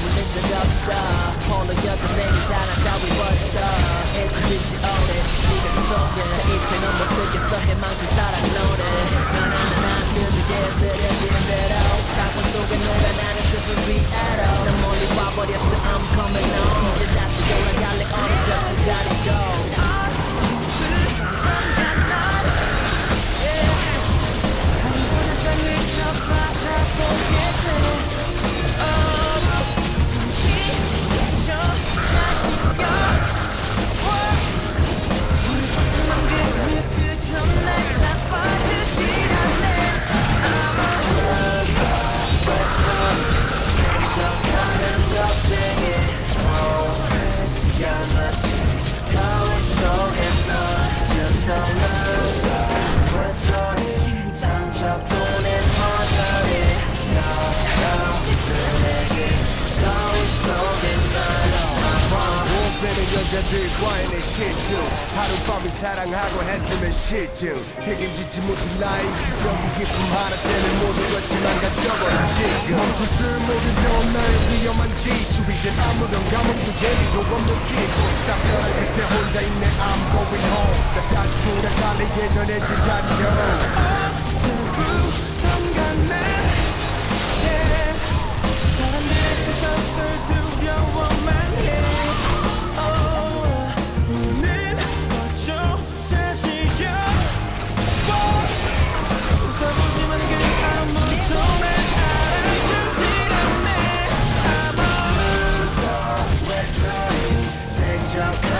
we lived in the star uh, All the girls and ladies I thought we was up uh. 남자들과의 내 실수 하룻밤을 사랑하고 했으면 실증 책임지지 못한 나의 이기적인 기쁨 하나 때문에 모든 것이 망가져버린 지금. 멈출 줄 모르던 나의 위험한 지추 이젠 아무런 감흥도 재미도 없는 기분. 답변할 끝에 혼자 있네. I'm going home. 나 다시 돌아갈래. 예전의 제자리처럼. 사람들의 시선을 두려워만 out.